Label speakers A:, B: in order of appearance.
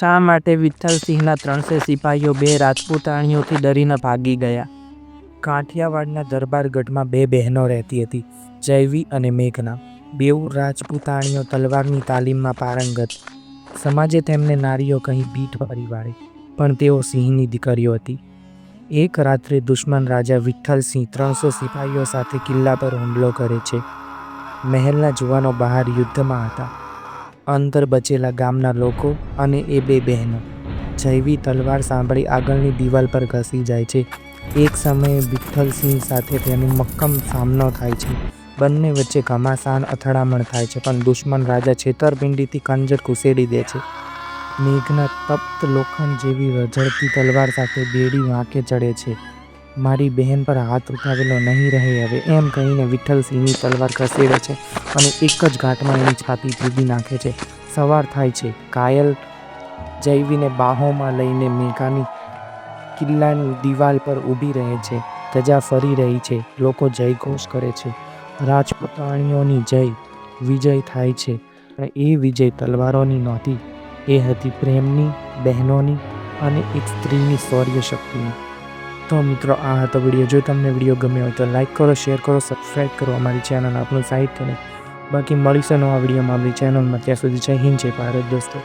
A: શા માટે વિઠ્ઠલસિંહના ત્રણસો સિપાહીઓ બે રાજપૂતાણીઓથી ડરીને ભાગી ગયા? કાઠિયાવાડના દરબારગઢમાં બે બહેનો રહેતી હતી, જૈવી અને મેઘના. બેઉ રાજપૂતાણીઓ તલવારની તાલીમમાં પારંગત. સમાજે તેમને નારીઓ કહી પીઠ ફરી વાળી, પણ તેઓ સિંહની દીકરીઓ હતી. એક રાત્રે દુશ્મન રાજા વિઠ્ઠલસિંહ ત્રણસો સિપાહીઓ સાથે કિલ્લા પર હુમલો કરે છે. મહેલના જુવાનો બહાર યુદ્ધમાં હતા. અંદર બચેલા ગામના લોકો અને એ બે બહેનો. જૈવી તલવાર સાંભળી આગળની દિવાલ પર ઘસી જાય છે. એક સમયે વિઠ્ઠલસિંહ સાથે તેનો મક્કમ સામનો થાય છે. બંને વચ્ચે ઘમાસાન અથડામણ થાય છે, પણ દુશ્મન રાજા છેતરપિંડીથી કંજર ઘુસેડી દે છે. મેઘના તપ્ત લોખંડ જેવી રઝળતી તલવાર સાથે બેડી વાંકે ચડે છે. મારી બહેન પર હાથ ઉઠાવેલો નહીં રહે હવે, એમ કહીને વિઠ્ઠલસિંહની તલવાર ખસેડે છે. અને એક જ ઘાટમાં એની છાતી ભીગી નાખે છે. સવાર થાય છે. કાયલ જૈવીને બાહોમાં લઈને મેઘાની કિલ્લાની દિવાલ પર ઊભી રહે છે. ધજા ફરી રહી છે. લોકો જયઘોષ કરે છે. રાજપૂતાણીઓની જય, વિજય થાય છે. અને એ વિજય તલવારોની નહોતી. એ હતી પ્રેમની, બહેનોની અને એક સ્ત્રીની શૌર્ય શક્તિની તો મિત્રો, આ હતો વીડિયો. જો તમને વીડિયો ગમ્યો હોય તો લાઈક કરો, શેર કરો, સબસ્ક્રાઈબ કરો અમારી ચેનલ, આપણું સાહિત્યને બાકી મળીશું નવા વિડીયોમાં આપણી ચેનલમાં ત્યાં સુધી જય હિન્દ જય ભારત દોસ્તો.